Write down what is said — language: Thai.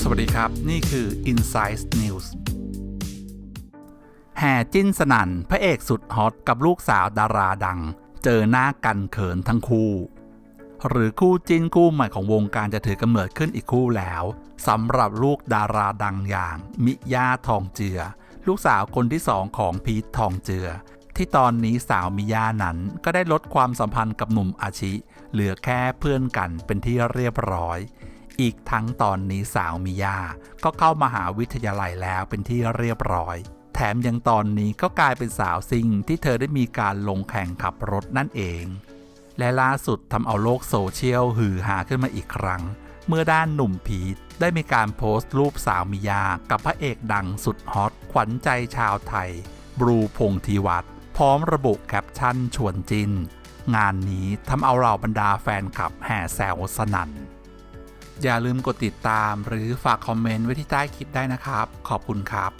สวัสดีครับ นี่คือ Insight News แห่จิ้นสนั่นพระเอกสุดฮอตกับลูกสาวดาราดัง เจอหน้ากันเขินทั้งคู่ หรือคู่จิ้นคู่ใหม่ของวงการจะถือกำเนิดขึ้นอีกคู่แล้วสำหรับลูกดาราดังอย่าง มิยาทองเจือ ลูกสาวคนที่สองของพีททองเจือ ที่ตอนนี้สาวมิย่านั้นก็ได้ลดความสัมพันธ์กับหนุ่มอาชิ เหลือแค่เพื่อนกันเป็นที่เรียบร้อย อีกทั้งตอนนี้สาวมิยาก็เข้ามหาวิทยาลัยแล้วเป็นที่เรียบร้อย แถมยังตอนนี้ก็กลายเป็นสาวซิงที่เธอได้มีการลงแข่งขับรถนั่นเอง และล่าสุดทำเอาโลกโซเชียลฮือฮาขึ้นมาอีกครั้ง เมื่อด้านหนุ่มพีทได้มีการโพสต์รูปสาวมิยา กับพระเอกดังสุดฮอตขวัญใจชาวไทยบรูพงษ์ธีวัฒน พร้อมระบุแคปชั่นชวนจิน งานนี้ทำเอาเหล่าบรรดาแฟนคลับแห่แซวสนั่น อย่าลืมกดติดตามหรือฝากคอมเมนต์ไว้ที่ใต้คลิปได้นะครับ ขอบคุณครับ